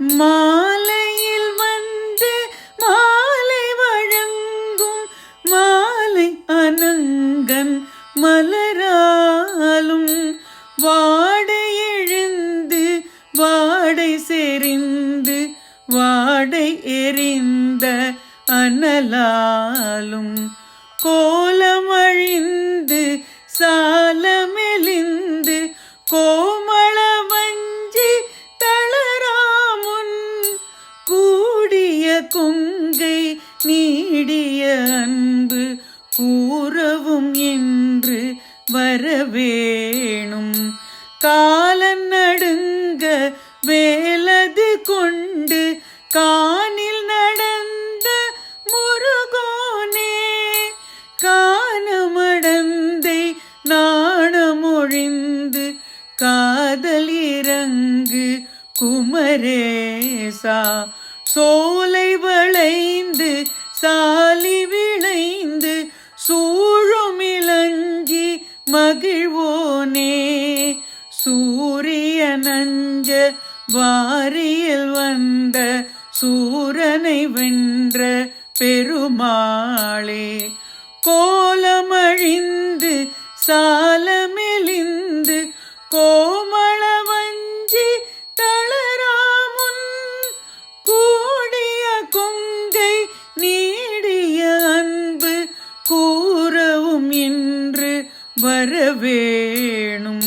மாலையில் வந்து மாலை வழங்கும் மாலை அனங்கன் மலராலும் வாடை எழுந்து வாடை செறிந்து வாடை எரிந்த அனலாலும் கோலமழிந்து சாலமெலிந்து கோமள கொங்கை நீடிய அன்பு கூறவும் என்று வரவேணும். காலன் நடுங்க வேலது கொண்டு காணில் நடந்த முருகோனே காணமடந்தை நாணமொழிந்து காதல் இறங்கு குமரேசா. சோலை வளைந்து சாலி விளைந்து சூழுமிலங்கி மகிழ்வோனே. சூரிய நஞ்ச வாரியில் வந்த சூரனை வென்ற பெருமாளே. கோலமழிந்து சாலமெலிந்து கோ வரவேணும்.